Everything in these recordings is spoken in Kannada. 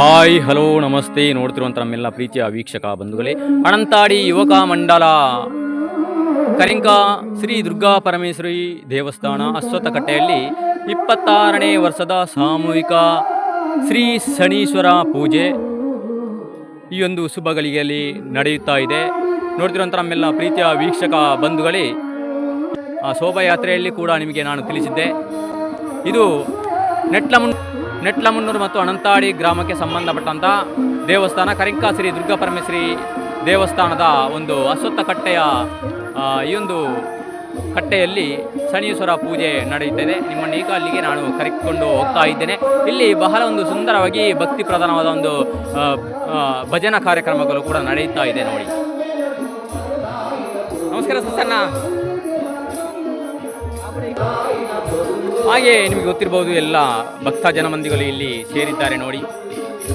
ಹಾಯ್, ಹಲೋ, ನಮಸ್ತೆ. ನೋಡ್ತಿರುವಂಥ ನಮ್ಮೆಲ್ಲ ಪ್ರೀತಿಯ ವೀಕ್ಷಕ ಬಂಧುಗಳೇ. ಅನಂತಾಡಿ ಯುವಕ ಮಂಡಲ. ಕರಿಂಕ ಶ್ರೀ ದುರ್ಗಾ ಪರಮೇಶ್ವರಿ ದೇವಸ್ಥಾನ ಅಶ್ವತ್ಥಕಟ್ಟೆಯಲ್ಲಿ ಇಪ್ಪತ್ತಾರನೇ ವರ್ಷದ ಸಾಮೂಹಿಕ ಶ್ರೀ ಶನೀಶ್ವರ ಪೂಜೆ ಈ ಒಂದು ಶುಭ ಗಳಿಗೆಯಲ್ಲಿ ನಡೆಯುತ್ತಾ ಇದೆ. ನೋಡ್ತಿರುವಂಥ ನಮ್ಮೆಲ್ಲ ಪ್ರೀತಿಯ ವೀಕ್ಷಕ ಬಂಧುಗಳೇ, ಆ ಶೋಭಾಯಾತ್ರೆಯಲ್ಲಿ ಕೂಡ ನಿಮಗೆ ನಾನು ತಿಳಿಸಿದ್ದೆ. ಇದು ನೆಟ್ಲಮುನ್ ನೆಟ್ಲಮುನ್ನೂರು ಮತ್ತು ಅನಂತಾಡಿ ಗ್ರಾಮಕ್ಕೆ ಸಂಬಂಧಪಟ್ಟಂಥ ದೇವಸ್ಥಾನ ಕರಿಂಕಾ ಶ್ರೀ ದುರ್ಗಾ ಪರಮೇಶ್ವರಿ ದೇವಸ್ಥಾನದ ಒಂದು ಅಶ್ವತ್ಥ ಕಟ್ಟೆಯ ಈ ಒಂದು ಕಟ್ಟೆಯಲ್ಲಿ ಶನೀಶ್ವರ ಪೂಜೆ ನಡೆಯುತ್ತದೆ. ನಿಮ್ಮನ್ನು ಈಗ ಅಲ್ಲಿಗೆ ನಾನು ಕರೆದುಕೊಂಡು ಹೋಗ್ತಾ ಇದ್ದೇನೆ. ಇಲ್ಲಿ ಬಹಳ ಒಂದು ಸುಂದರವಾಗಿ ಭಕ್ತಿ ಪ್ರಧಾನವಾದ ಒಂದು ಭಜನಾ ಕಾರ್ಯಕ್ರಮಗಳು ಕೂಡ ನಡೆಯುತ್ತಾ ಇದೆ ನೋಡಿ. ನಮಸ್ಕಾರ ಸಸನ್ನ ಹಾಗೆ ನಿಮಗೆ ಗೊತ್ತಿರಬಹುದು, ಎಲ್ಲ ಭಕ್ತ ಜನಮಂದಿಗಳು ಇಲ್ಲಿ ಸೇರಿದ್ದಾರೆ ನೋಡಿ.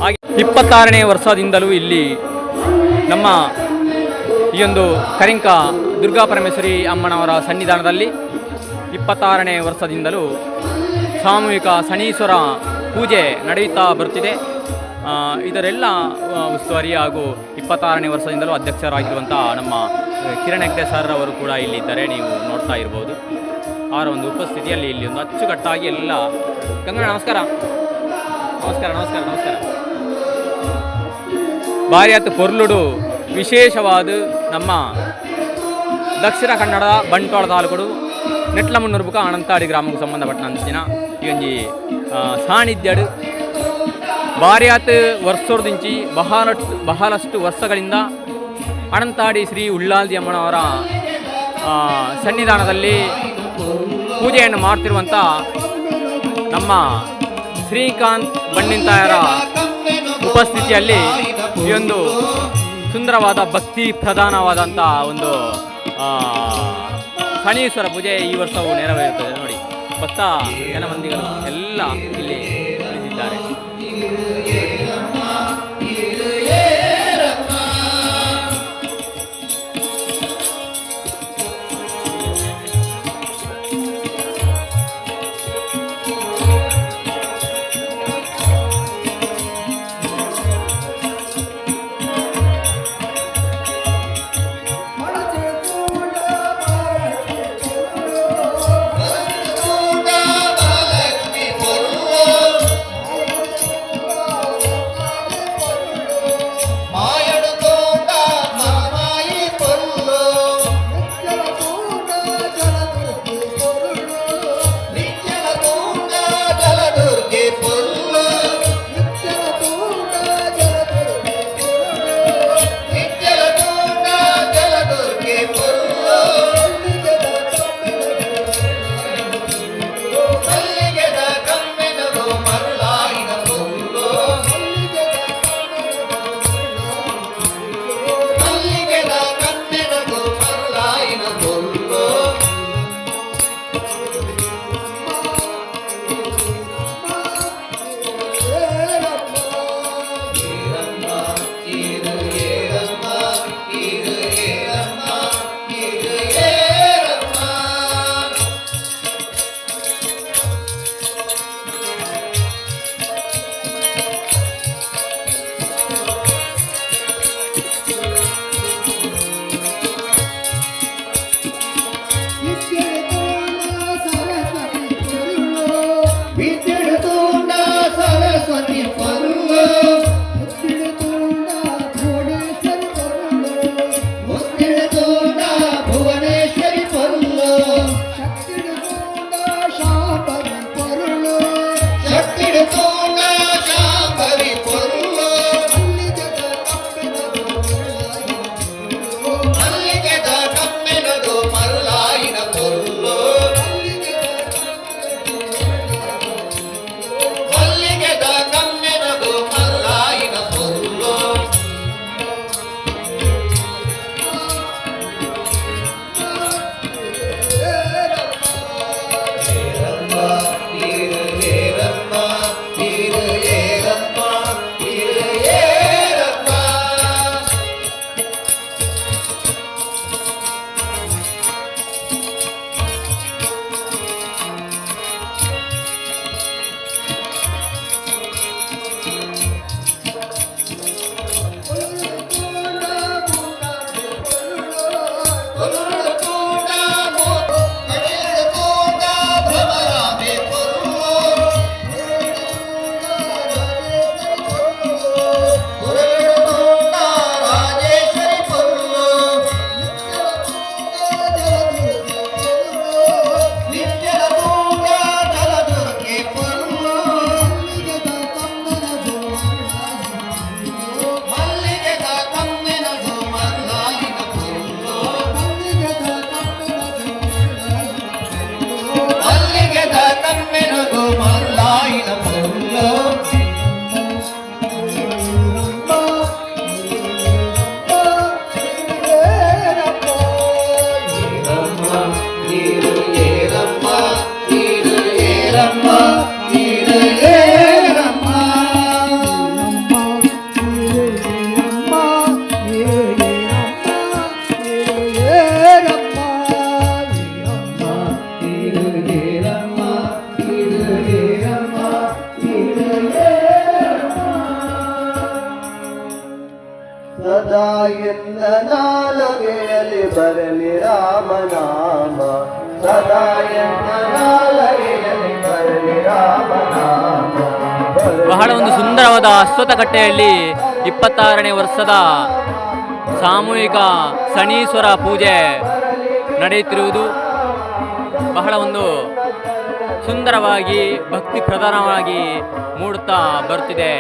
ಹಾಗೆ ಇಪ್ಪತ್ತಾರನೇ ವರ್ಷದಿಂದಲೂ ಇಲ್ಲಿ ನಮ್ಮ ಈ ಒಂದು ಕರಿಂಕ ದುರ್ಗಾ ಪರಮೇಶ್ವರಿ ಅಮ್ಮನವರ ಸನ್ನಿಧಾನದಲ್ಲಿ ಇಪ್ಪತ್ತಾರನೇ ವರ್ಷದಿಂದಲೂ ಸಾಮೂಹಿಕ ಶನೀಶ್ವರ ಪೂಜೆ ನಡೆಯುತ್ತಾ ಬರುತ್ತಿದೆ ಇದರೆಲ್ಲ ಉಸ್ತುವಾರಿ ಹಾಗೂ ಇಪ್ಪತ್ತಾರನೇ ವರ್ಷದಿಂದಲೂ ಅಧ್ಯಕ್ಷರಾಗಿರುವಂಥ ನಮ್ಮ ಕಿರಣ್ ಹೆಗ್ಡೆ ಸರ್ ಅವರು ಕೂಡ ಇಲ್ಲಿ ಇದ್ದಾರೆ ನೀವು ನೋಡ್ತಾ ಇರ್ಬೋದು ಅವರ ಒಂದು ಉಪಸ್ಥಿತಿಯಲ್ಲಿ ಇಲ್ಲಿ ಒಂದು ಅಚ್ಚುಕಟ್ಟಾಗಿ ಎಲ್ಲ ಗಂಗಣ್ಣ ನಮಸ್ಕಾರ. ನಮಸ್ಕಾರ ನಮಸ್ಕಾರ ನಮಸ್ಕಾರ. ಭಾರಿ ಆತು ಪೊರ್ಲುಡು. ವಿಶೇಷವಾದ ನಮ್ಮ ದಕ್ಷಿಣ ಕನ್ನಡ ಬಂಟ್ವಾಳ ತಾಲೂಕು ನೆಟ್ಲಮಣ್ಣೂರು ಬುಕ ಅನಂತಾಡಿ ಗ್ರಾಮಕ್ಕೆ ಸಂಬಂಧಪಟ್ಟಂತಿನ ಈ ಒಂಜಿ ಆ, ಸಾನ್ನಿಧ್ಯಡು. ಭಾರಿ ಆತು ವರ್ಷೋರ್ದಿಂಚಿ ಬಹಳಷ್ಟು ಬಹಳಷ್ಟು ವರ್ಷಗಳಿಂದ ಅನಂತಾಡಿ ಶ್ರೀ ಉಳ್ಳಾಲ್ದಿ ಅಮ್ಮನವರ ಸನ್ನಿಧಾನದಲ್ಲಿ ಪೂಜೆಯನ್ನು ಮಾಡ್ತಿರುವಂಥ ನಮ್ಮ ಶ್ರೀಕಾಂತ್ ಬಣ್ಣಿಂತಾಯರ ಉಪಸ್ಥಿತಿಯಲ್ಲಿ ಈ ಒಂದು ಸುಂದರವಾದ ಭಕ್ತಿ ಪ್ರಧಾನವಾದಂಥ ಒಂದು ಶನೀಶ್ವರ ಪೂಜೆ ಈ ವರ್ಷವು ನೆರವೇರುತ್ತದೆ. ನೋಡಿ, ಭಕ್ತ ಜನಮಂದಿಗಳು ಎಲ್ಲ ಇಲ್ಲಿ ಸದಾ ನಾಲಗೆಯಲ್ಲಿ ಬರಲಿ ರಾಮನಾಮ. ಸದಾ ನಾಲಗೆಯಲ್ಲಿ ಬರಲಿ ರಾಮನಾಮ. ಬಹಳ ಒಂದು ಸುಂದರವಾದ ಅಶ್ವತಕಟ್ಟೆಯಲ್ಲಿ ಇಪ್ಪತ್ತಾರನೇ ವರ್ಷದ ಸಾಮೂಹಿಕ ಶನೀಶ್ವರ ಪೂಜೆ ನಡೆಯುತ್ತಿರುವುದು ಬಹಳ ಒಂದು ಸುಂದರವಾಗಿ, ಭಕ್ತಿ ಪ್ರಧಾನವಾಗಿ ಮೂಡುತ್ತಾ ಬರುತ್ತಿದೆ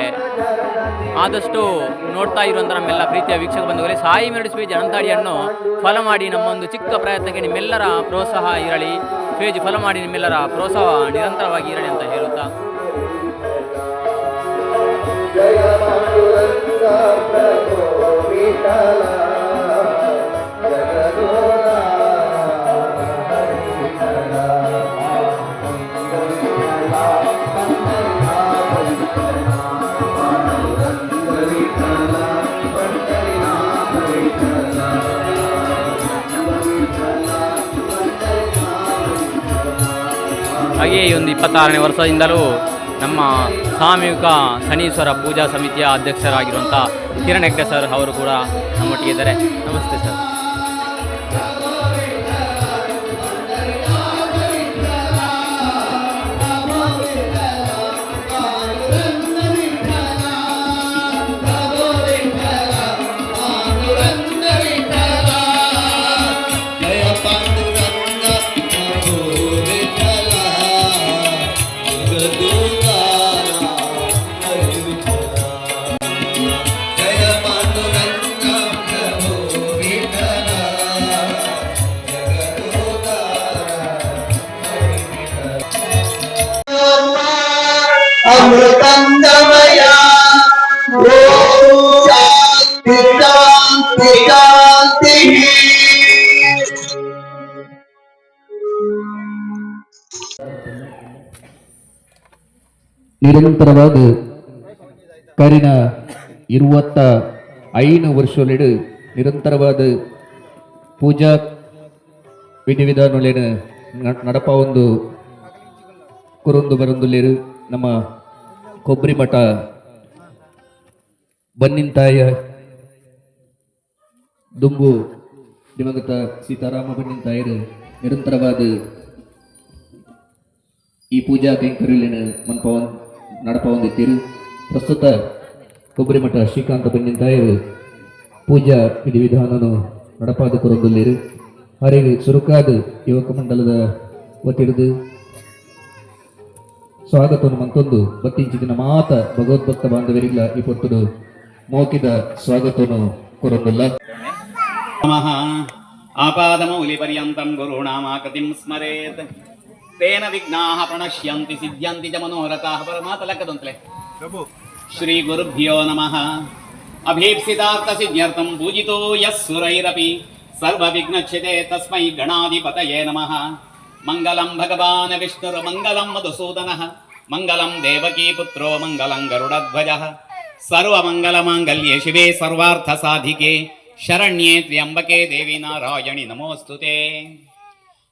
ಆದಷ್ಟು ನೋಡ್ತಾ ಇರುವಂಥ ನಮ್ಮೆಲ್ಲ ಪ್ರೀತಿಯ ವೀಕ್ಷಕ ಬಂಧುಗಳೇ, ಸಾಯಿ ಮೆರಡು ಸ್ಪೇಜ್ ಅಂತಾಡಿಯನ್ನು ಫಲ ಮಾಡಿ ನಮ್ಮ ಒಂದು ಚಿಕ್ಕ ಪ್ರಯತ್ನಕ್ಕೆ ನಿಮ್ಮೆಲ್ಲರ ಪ್ರೋತ್ಸಾಹ ಇರಲಿ. ಪೇಜ್ ಫಲ ಮಾಡಿ ನಿಮ್ಮೆಲ್ಲರ ಪ್ರೋತ್ಸಾಹ ನಿರಂತರವಾಗಿ ಇರಲಿ ಅಂತ ಹೇಳುತ್ತಾ. ಜಯ ಹಾಗೆಯೇ ಈ ಒಂದು ಇಪ್ಪತ್ತಾರನೇ ವರ್ಷದಿಂದಲೂ ನಮ್ಮ ಸಾಮೂಹಿಕ ಶನೀಶ್ವರ ಪೂಜಾ ಸಮಿತಿಯ ಅಧ್ಯಕ್ಷರಾಗಿರುವಂಥ ಕಿರಣ್ ಹೆಗ್ಡೆ ಸರ್ ಅವರು ಕೂಡ ನಮ್ಮೊಟ್ಟಿಗೆ ಇದ್ದಾರೆ. ನಮಸ್ತೆ ಸರ್. ನಿರಂತರವಾದ ಕರಿನ ಇರುವತ್ತ ಐನು ವರ್ಷಲೆಡು ನಿರಂತರವಾದ ಪೂಜಾ ವಿಧಿವಿಧಾನಗಳೇನು ನಡಪ ಒಂದು ಕುರೊಂದು ಬರೊಂದುಲ್ಲೇರು. ನಮ್ಮ ಕೊಬ್ಬರಿ ಮಠ ಬನ್ನಿಂತಾಯ ದುಂಬು ದಿವಂಗತ ಸೀತಾರಾಮ ಬನ್ನಿಂತಾಯರು ನಿರಂತರವಾದ ಈ ಪೂಜಾ ಕೈಂಕರಿಲಿನ ಮನ್ಪವನ್ ನಡಪವಂದಿತ್ತೀರು ಪ್ರಸ್ತುತ ಕೊಬ್ಬರಿಮಠ ಶ್ರೀಕಾಂತ ಬನ್ನಿಂತಾಯರು ಪೂಜಾ ವಿಧಿವಿಧಾನನು ನಡಪಾದ ಕೊರೊಂದುಲ್ಲೇರು. ಹರಿಗೆ ಸುರುಕಾದ ಯುವಕ ಮಂಡಲದ ಒತ್ತಿಡಿದು ಸ್ವಾಗತವನ್ನು ಮಂತೊಂದು ಬತ್ತಿಂಚಿದಿನ ಮಾತ ಭಗವದ್ಭಕ್ತ ಬಾಂಧವರಿಲ್ಲ ಈ ಪೊತ್ತುಡು ಮೋಕಿದ ಸ್ವಾಗತವನ್ನು ಕೊರೊಂದುಲ್ಲ. ನಮಃ. ಆಪಾದಮೌಲಿಪರ್ಯಂతం ಗುರುಣಾಮಾಕೃತಿಂ ಸ್ಮರೇತ್. తేన విఘ్నా ప్రణశ్యంతి సిద్ధ్యంతి చ మనోరథా పరమాతలకదంతులే శ్రీ గురుభ్యో నమ అభీప్సితార్థ సిద్ధ్యర్థం పూజితో యస్సురైరపి సర్వవిఘ్నక్షితే తస్మై గణాధిపతయే నమ మంగళం భగవాన్ విష్ణుర్ మంగళం మధుసూదన మంగళం దేవకీపుత్రో మంగళం గరుడధ్వజ సర్వమంగళమాంగళ్యే శివే సర్వార్థసాధికే శరణ్యే త్ర్యంబకే దేవి నారాయణి నమోస్తుతే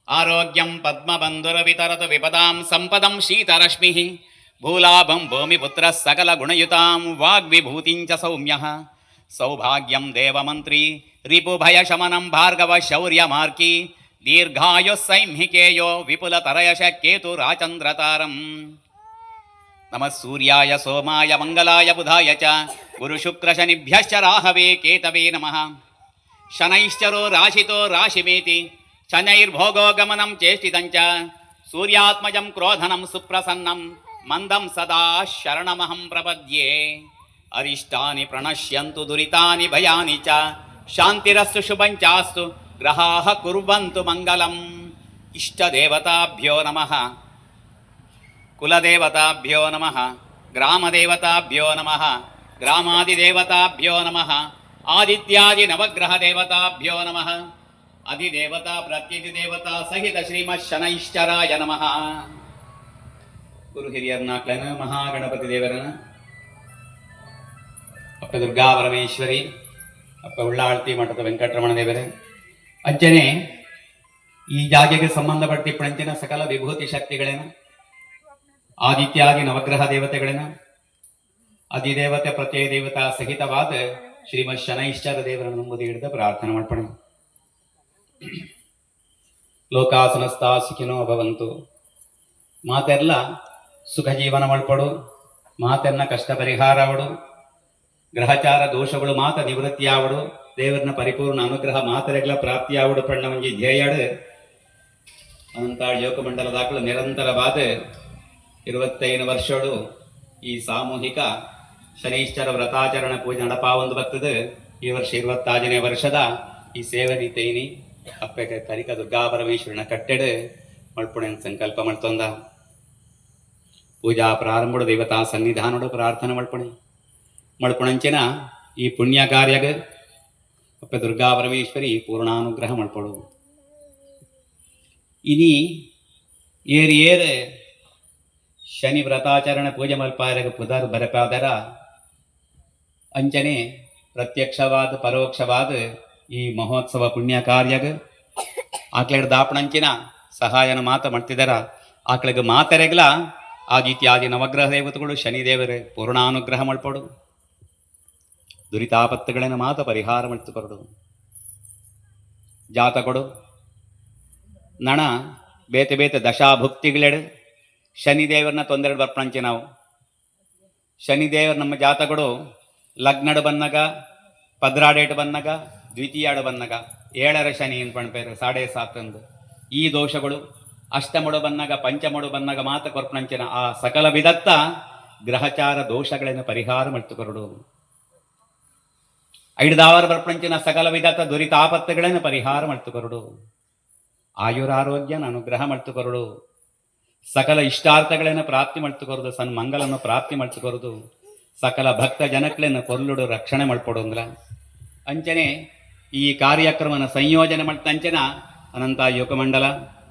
ఆరోగ్యం పద్మబంధురవితరతు విపదాం సంపదం శీతరశ్మి భూలాభం భూమిపుత్ర సకల గుణయుతాం వాగ్విభూతించ సౌమ్య. సౌభాగ్యం దేవమంత్రి రిపుభయశమనం భార్గవ శౌర్యమార్కి. దీర్ఘాయుస్సైంహికేయో విపులతరయశ కేతురాచంద్రతారం నమ సూర్యాయ సోమాయ మంగళాయ బుధాయ చ. గురుశుక్రశనిభ్యశ్చ రాహవే కేతవే నమ. శనైశ్చరో రాశితో రాశిమేతి. శనైర్భోగోగమనం చేష్టితంచ సూర్యాత్మజం క్రోధనం సుప్రసన్నం. మందం సదా శరణమహం ప్రపద్యే. అరిష్టాని ప్రణశ్యంతు దురితాని భయాని చ. శాంతిరస్సు శుభంచాస్తు గ్రహా కుర్వంతు మంగళం. ఇష్టదేవతాభ్యో నమ. కులదేవతాభ్యో నమ. గ్రామదేవతాభ్యో నమ. గ్రామాదిదేవతాభ్యో నమ. ఆదిత్యాది నవగ్రహదేవతాభ్యో నమ. ಗ್ರಾಮಾದಿದೇವತಾಭ್ಯೋ ನಮಃ ದೇವತಾ ಸಹಿತ ಶ್ರೀಮತ್ ಶನೈಶ್ಚರಾಯ ನಮಃ. ಗುರು ಹಿರಿಯರ್ನಾಕ್ಲನ ಮಹಾಗಣಪತಿ ದೇವರನ, ಅಪ್ಪ ದುರ್ಗಾ ಪರಮೇಶ್ವರಿ, ಅಪ್ಪ ಉಳ್ಳಾಳ್ತಿ ಮಠದ ವೆಂಕಟರಮಣ ದೇವರೇ, ಅಜ್ಜನೇ, ಈ ಜಾಗೆಗೆ ಸಂಬಂಧಪಟ್ಟ ಪ್ರಂಚಿನ ಸಕಲ ವಿಭೂತಿ ಶಕ್ತಿಗಳೇನ, ಆದಿತ್ಯಾದಿ ನವಗ್ರಹ ದೇವತೆಗಳೇನ, ಅಧಿದೇವತೆ ಪ್ರತ್ಯಯ ದೇವತಾ ಸಹಿತವಾದ ಶ್ರೀಮತ್ ಶನೈಶ್ಚರ ದೇವರನ್ನು ನಂಬುದು ಹಿಡಿದು ಪ್ರಾರ್ಥನೆ ಮಾಡ್ಪಣ. ಲೋಕಾಸನಸ್ತಾ ಸುಖಿನೋ ಭವಂತು. ಮಾತೆಲ್ಲ ಸುಖ ಜೀವನ ಒಳ್ಪಡು ಮಾತೆನ್ನ ಕಷ್ಟ ಪರಿಹಾರ ಅವಡು ಗ್ರಹಚಾರ ದೋಷಗಳು ಮಾತ ನಿವೃತ್ತಿ ಆವಡು ದೇವರನ್ನ ಪರಿಪೂರ್ಣ ಅನುಗ್ರಹ ಮಾತರೆಗಳ ಪ್ರಾಪ್ತಿ ಪಣ್ಣವಂಜಿ ಧ್ಯೇಯಡು. ಅನಂತ ಯೋಗಮಂಡಲದಾಕಲು ನಿರಂತರವಾದ ಇರುವತ್ತೈದು ವರ್ಷಗಳು ಈ ಸಾಮೂಹಿಕ ಶನೀಶ್ವರ ವ್ರತಾಚರಣ ಪೂಜೆ ನಡಪಾವೊಂದು ಬರ್ತದೆ. ಈ ವರ್ಷ ಇರುವತ್ತಾರನೇ ವರ್ಷದ ಈ ಸೇವೆ ರೀತೈನಿ ಅಪ್ಪೆ ತರಿಕ ದುರ್ಗಾ ಪರಮೇಶ್ವರನ ಮಳ್ಪುಣೆ ಮಳ್ಪುಣ ಸಂಕಲ್ಪ ಮಾಡ್ತೊಂದ. ಪೂಜಾ ಪ್ರಾರಂಭಡು ದೇವತಾ ಸನ್ನಿಧಾನಡು ಪ್ರಾರ್ಥನೆ ಮಳ್ಪುಣೆ. ಮಳ್ಪುಣಂಚಿನ ಈ ಪುಣ್ಯ ಕಾರ್ಯಗ ಅಪ್ಪ ದುರ್ಗಾ ಪರಮೇಶ್ವರಿ ಪೂರ್ಣಾನುಗ್ರಹ ಮಳ್ಪಡು ಇನಿ ಏರ್ ಏರ್ ಶನಿ ವ್ರತಾಚರಣೆ ಪೂಜೆ ಮಲ್ಪಾರಗ ಪುದರ್ ಬರಪಾದರ. ಅಂಚನೆ ಪ್ರತ್ಯಕ್ಷವಾದ ಪರೋಕ್ಷವಾದ ಈ ಮಹೋತ್ಸವ ಪುಣ್ಯ ಕಾರ್ಯಗ ಆಕಳ ದಾಪಣಂಚಿನ ಸಹಾಯನ ಮಾತ ಮಾಡ್ತಿದ್ದಾರ ಆಕಳಿಗೆ ಮಾತರೆಗ್ಲ ಆದಿತ್ಯಾದಿ ನವಗ್ರಹ ದೇವತೆಗಳು ಶನಿದೇವರೇ ಪೂರ್ಣಾನುಗ್ರಹ ಮಾಡ್ಪಡು. ದುರಿತಾಪತ್ತುಗಳನ್ನು ಮಾತ ಪರಿಹಾರ ಮಾಡಿಕೊಡು ಜಾತ ಕೊಡು. ನಣ ಬೇತೆ ಬೇತೆ ದಶಾಭುಕ್ತಿಗಳೆಡು. ಶನಿದೇವರನ್ನ ತೊಂದರೆ ಬರ್ಪಂಚೆ ನಾವು. ಶನಿದೇವರು ನಮ್ಮ ಜಾತಗಳು ಲಗ್ನಡು ಬನ್ನಗ ಪದ್ರಾಡೇಟು ಬನ್ನಗ ದ್ವಿತೀಯಾಡು ಬನ್ನಗ ಏಳರ ಶನಿ ಪಣಪೇರು ಪಣ್ಪೇರು ಸಾಡೆ ಸಾತಂದು ಈ ದೋಷಗಳು ಅಷ್ಟಮಡು ಬನ್ನಗ ಪಂಚಮಡು ಬನ್ನಗ ಮಾತ ಕೊರ್ಪಣಂಚಿನ ಆ ಸಕಲ ವಿಧತ್ತ ಗ್ರಹಚಾರ ದೋಷಗಳನ್ನು ಪರಿಹಾರ ಮಾಡ್ತುಕೊರಡು. ಐಡ್ದಾವರ ಬರ್ಪಣಂಚಿನ ಸಕಲ ವಿಧತ್ತ ದುರಿತಾಪತ್ತುಗಳನ್ನು ಪರಿಹಾರ ಮಾಡ್ತುಕೊರಡು. ಆಯುರಾರೋಗ್ಯನ ಅನುಗ್ರಹ ಮಾಡ್ತುಕೊರಡು. ಸಕಲ ಇಷ್ಟಾರ್ಥಗಳನ್ನು ಪ್ರಾಪ್ತಿ ಮಾಡ್ತುಕೊರದು, ಸನ್ ಮಂಗಲನ್ನು ಪ್ರಾಪ್ತಿ ಮಾಡ್ತುಕೊರದು. ಸಕಲ ಭಕ್ತ ಜನಕ್ಳನ್ನು ಕೊರ್ಲುಡು ರಕ್ಷಣೆ ಮಾಡ್ಕೊಡು ಅಂದ್ರ ಅಂಚನೆ ಈ ಕಾರ್ಯಕ್ರಮನ ಸಂಯೋಜನೆ ಮಾಡಿದ ಅನಂತ ಅನಂತ ಯೋಗಮಂಡಲ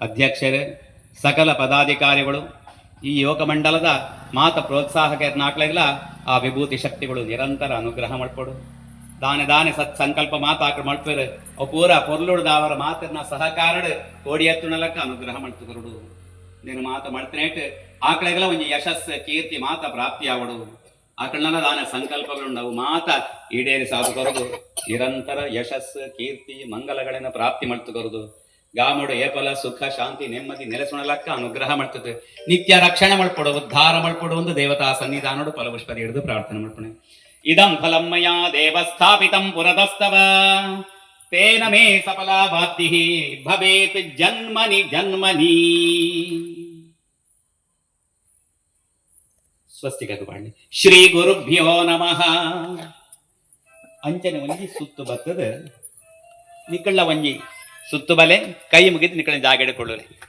ಅಧ್ಯಕ್ಷರೇ, ಸಕಲ ಪದಾಧಿಕಾರಿಗಳು, ಈ ಯೋಗಮಂಡಲದ ಮಾತ ಪ್ರೋತ್ಸಾಹಕ ಆ ವಿಭೂತಿ ಶಕ್ತಿಗಳು ನಿರಂತರ ಅನುಗ್ರಹ ಮಾಡ್ಕೊಡು. ದಾನೆ ದಾನೆ ಸತ್ ಸಂಕಲ್ಪ ಮಾತಾಕ್ರ ಮಾಡ್ತಾರೆ ಅವು ಪೂರ ಪೊರ್ಲುಡ್ದ ಅವರ ಮಾತನ್ನ ಸಹಕಾರ ಕೋಡಿ ಎತ್ತುಣಲಕ್ಕ ಅನುಗ್ರಹ ಮಾಡ್ತು ನೀನು ಮಾತು ಮಾಡ್ತೇನೆ ಆಕಳೆಗೆಲ್ಲ ಒಂದು ಯಶಸ್ಸು, ಕೀರ್ತಿ, ಮಾತ ಪ್ರಾಪ್ತಿ ಆವಡು. ಆಕಳನ್ನ ದಾನ ಸಂಕಲ್ಪಗಳುಂಡವು ಮಾತ ಈಡೇರಿ ಸಾಧುಕೊರದು ನಿರಂತರ ಯಶಸ್ಸು, ಕೀರ್ತಿ, ಮಂಗಲಗಳನ್ನ ಪ್ರಾಪ್ತಿ ಮಾಡ್ತುಕೊರದು ಗಾಮಡು, ಏಪಲ, ಸುಖ, ಶಾಂತಿ, ನೆಮ್ಮದಿ ನೆಲೆಸುಣಲಕ್ಕ ಅನುಗ್ರಹ ಮಾಡ್ತದೆ. ನಿತ್ಯ ರಕ್ಷಣೆ ಮಳ್ಪಡು ಉದ್ಧಾರ ಮಾಡ್ಕೊಡು ಒಂದು ದೇವತಾ ಸನ್ನಿಧಾನೋಡು ಫಲಪುಷ್ಪದ ಹಿಡಿದು ಪ್ರಾರ್ಥನೆ ಮಾಡ್ಪಣೆ ಇದಂ ಫಲಮ್ಮಯ ಮಯಾ ದೇವಸ್ಥಾಪಿತಂ ಪುರದಸ್ತವ ತೇನ ಮೇ ಸಫಲಾಭಾಪ್ತಿ ಭವೇತ್ ಜನ್ಮನಿ ಜನ್ಮನಿ. ಸ್ವಸ್ತಿಕದು ಕದ್ಕೊಳ್ಳಿ ಶ್ರೀ ಗುರುಭ್ಯೋ ನಮಃ. ಅಂಚನೆ ಒಂಜಿ ಸುತ್ತು ಬತ್ತದ. ನಿಕ್ಕಳ್ಳ ಒಂಜಿ ಸುತ್ತು ಬಲೆ. ಕೈ ಮುಗಿದು ನಿಕ್ಕಳ ಜಾಗ ಹಿಡ್ಕೊಳ್ಳುವೆ.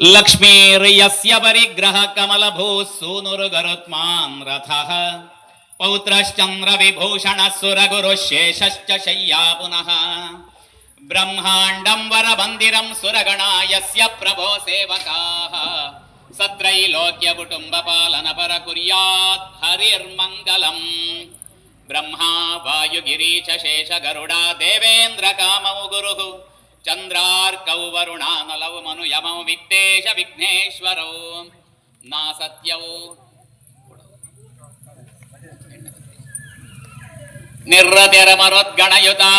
ಲಕ್ಷ್ಮೀರ್ಯಸ್ಯ ಪರಿಗ್ರಹ ಕಮಲ ಭೂ ಸೂನುರು ಗರುತ್ಮಾನ್ ರಥಃ. ಪೌತ್ರಶ್ಚಂದ್ರ ವಿಭೂಷಣ ಸುರ ಗುರು ಶೇಷಶ್ಚ ಶಯ್ಯಾ ಪುನಃ. ಬ್ರಹ್ಮಾಂಡಂ ವರ ಮಂದಿರಂ ಸುರಗಣ ಯಸ್ಯ ಪ್ರಭೋ ಸೇವಕಾಃ. సత్రైలోక్య కుటుంబ పాలన పర కుర్యాత్ హరిర్మంగళం. బ్రహ్మా వాయుగిరీచ శేష గరుడా దేవేంద్ర కామము గురు. చంద్రార్కౌ వరుణానలవు మను యమౌ విత్తేశ విఘ్నేశ్వరౌ. నా సత్యౌ నిర్రతిరమరుద్గణయుతా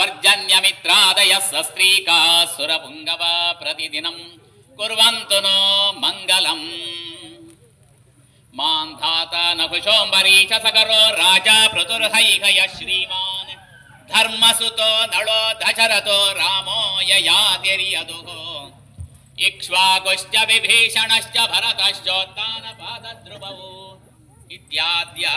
పర్జన్యమిత్రాదయ సస్త్రీకా సురపుంగవ ప్రతిదినం. कुर्वन्तु नो मङ्गलम् मां धाता नभुशोऽम्बरीश सकरो राजा प्रतुर्हैहय श्रीमान् धर्मसुतो नलो दशरथो रामो ययातिर्यदुः इक्ष्वाकुश्च विभीषणश्च भरतश्चोत्तानपादद्रुवौ इत्याद्या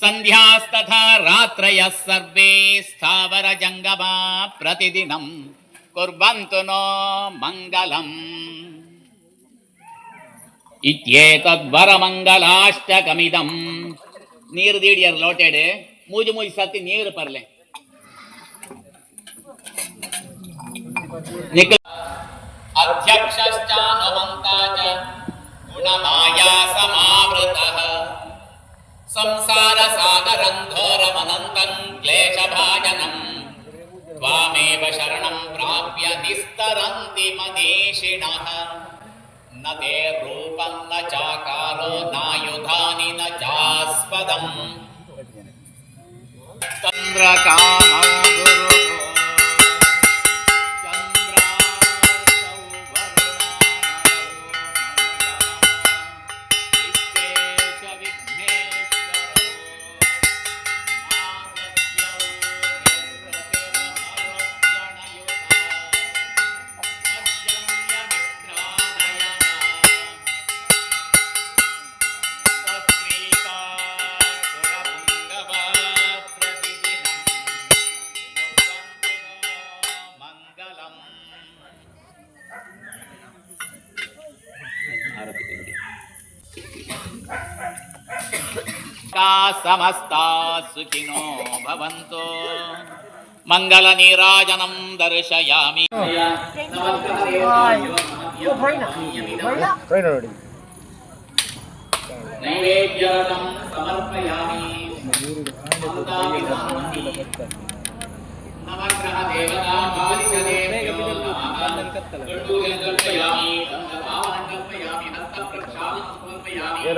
सन्ध्यास्तथा रात्रयः सर्वे स्थावरजङ्गमा प्रतिदिनं कुर्वन्तु नो मङ्गलम् ಇತ್ಯೇತದ್ವರಮಂಗಲಾಷ್ಟಕಮಿದಂ ನೀರು ದೀಡಿಯರ್ ಲೋಟೆಡ್ ಮೂಜು ಮೂಜು ಸತಿ ನೀರು ಪರ್ಲೆ ನಿಕ್ ಅಧ್ಯಕ್ಷಶ್ಚಾನುವಂತಾ ಚ गुणमायासमावृतः। संसारसागरन्धोरमनन्तं क्लेशभाजनम् त्वामेव शरणं प्राप्य निस्तरन्ति मदेशिणः न ते रूपं न चाकारो नायुधानि न चास्पदम्। समस्ता सुखिनो भवन्तो मङ्गलनीराजनं दर्शयामि नैवेद्यार्थं समर्पयामि नवग्रहदेवता बालिकदेव्यो नमः कल्पयामि कल्पयामि हस्तप्रक्षालनं समर्पयामि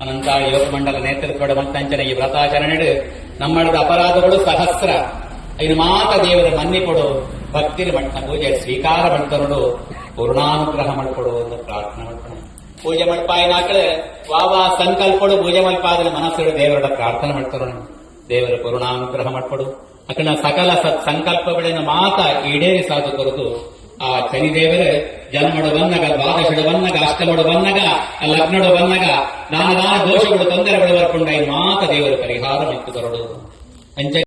ಅನಂತ ಯೋಗ ಮಂಡಲ ನೇತೃತ್ವದ ಮತ್ತಂಚನ ಈ ವ್ರತಾಚರಣೆಡು ನಮ್ಮಳದ ಅಪರಾಧಗಳು ಸಹಸ್ರ. ಐದು ಮಾತ ದೇವರ ಮನ್ನಿಕೊಡು ಭಕ್ತಿ ಮಟ್ಟ ಪೂಜೆ ಸ್ವೀಕಾರ ಮಾಡ್ತಾರೋಡು ಪೂರ್ಣಾನುಗ್ರಹ ಮಾಡ್ಕೊಡು ಅಂತ ಪ್ರಾರ್ಥನೆ ಮಾಡ್ತಾನೆ. ಪೂಜೆ ಮಲ್ಪಾಯಿನಾಕಳೆ ವಾವಾ ಸಂಕಲ್ಪಡು ಪೂಜೆ ಮಲ್ಪಾದ್ರೆ ಮನಸ್ಸು ದೇವರ ಪ್ರಾರ್ಥನೆ ಮಾಡ್ತಾರೋ ದೇವರ ಪೂರ್ಣಾನುಗ್ರಹ ಮಾಡ್ಕೊಡು. ಅಕಣ ಸಕಲ ಸತ್ ಸಂಕಲ್ಪಗಳನ್ನು ಮಾತ ಈಡೇರಿ ಸಾಧು ಕೊರದು ಆ ಶನಿದೇವರ ಜನ್ಮಡು ಬಂದಾಗ ದ್ವಾದಶಡು ಬನ್ನಗ ಅಷ್ಟಮಡು ಬನ್ನಗ ಲಗ್ನಡು ಬನ್ನಗ ನಾನು ದೋಷಗಳು, ತೊಂದರೆಗಳು ಬರ್ಕೊಂಡ ಈ ಮಾತ ದೇವರು ಪರಿಹಾರ ಮತ್ತು ಕೊರಡು ಅಂಚೆ